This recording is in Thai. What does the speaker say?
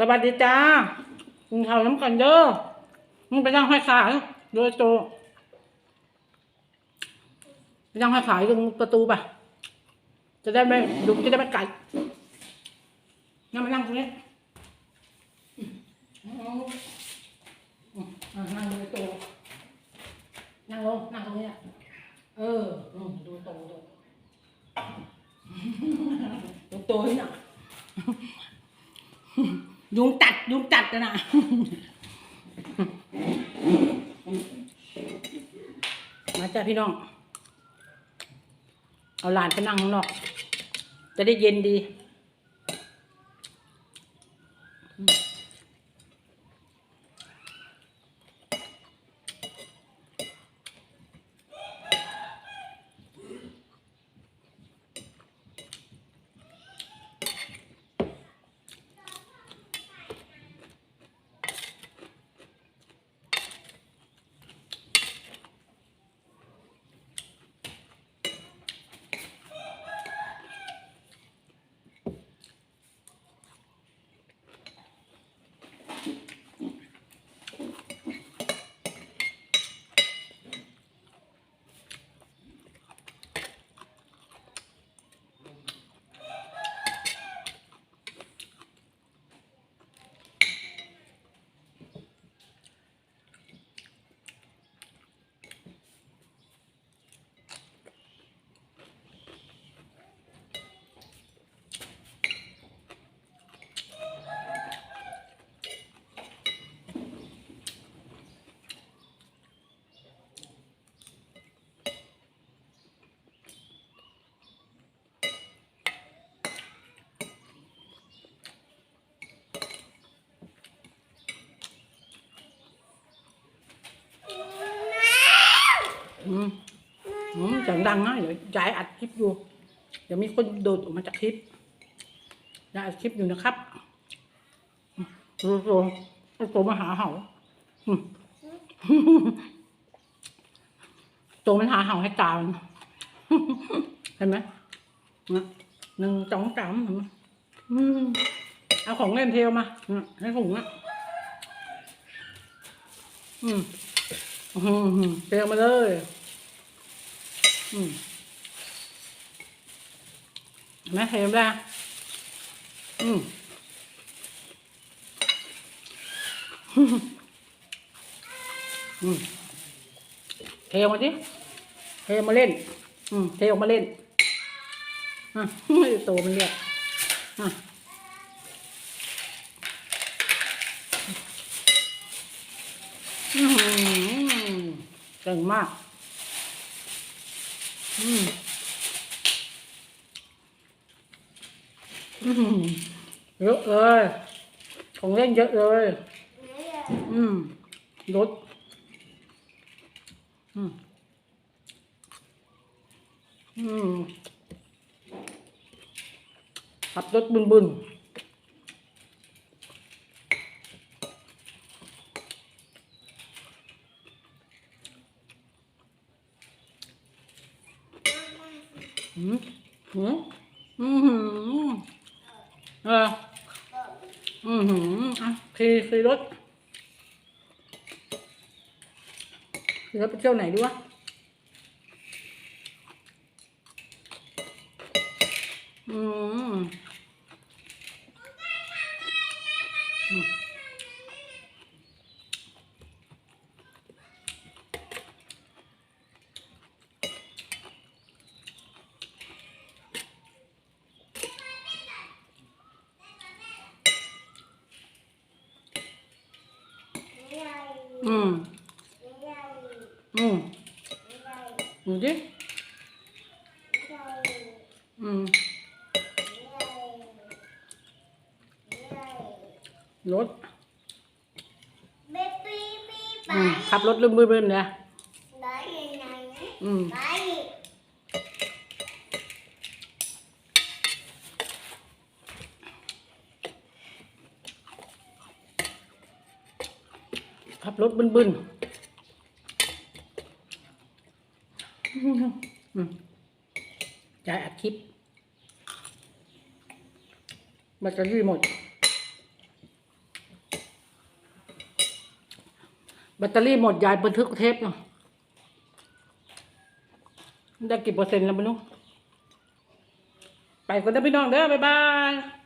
สวัสดีจ้ากินข้าวน้ำกันเด้อมึงไปนั่งห้อยขาโดยโตะไปนั่งห้อยขายตรงประตูป่ะ จะได้ไม่ดุจะได้ไม่กัดนั่งมานั่งตรงนี้นั่งโดยโตะนั่งลงนั่งตรงนี้อะเอออืมดูโตดูดูโตนี่น่ะ ยุงตัดยุงตัดนะนะมาจ้าพี่น้อง เอาหลานไปนั่งข้างนอก จะได้เย็นดี อืม อืมเสียงดังนะเดี๋ยวยายอัดคลิปอยู่ เดี๋ยวมีคนโดดออกมาจากคลิปยายอัดคลิปอยู่นะครับโตัวโตัวโตมาหาเห่าโตมันหาเห่าให้ตามันเห็นไหมหนึ่งสองสามเอาของเล่นเทลมาให้ถุงอะอืมเทลมาเลย อืมเห็นไหมเทมได้อืมอืมเทออกมาดิเทออกมาเล่น อืมเทออกมาเล่นอะโตมันเรียกอะอืมเก่งมาก อืมอืมเยอะเลย ของเล่นเยอะเลย อืมรถอืม อืมขับรถบึนบึน อืมอืมอืมเอออืมอะคีคีรถคีรถไปเที่ยวไหนดีวะอืมอืม อืม อืมดูดิอืมรถอืมขับรถลืมบึนๆเนี่ยอืมับรถบึนบึนยายอัดคลิปแบตเตอรี่หมด แบตเตอรี่หมด ยายบันทึกเทปเนาะได้กี่เปอร์เซ็นต์แล้วไม่รู้ไปกันได้พี่น้องเด้อบ๊ายบาย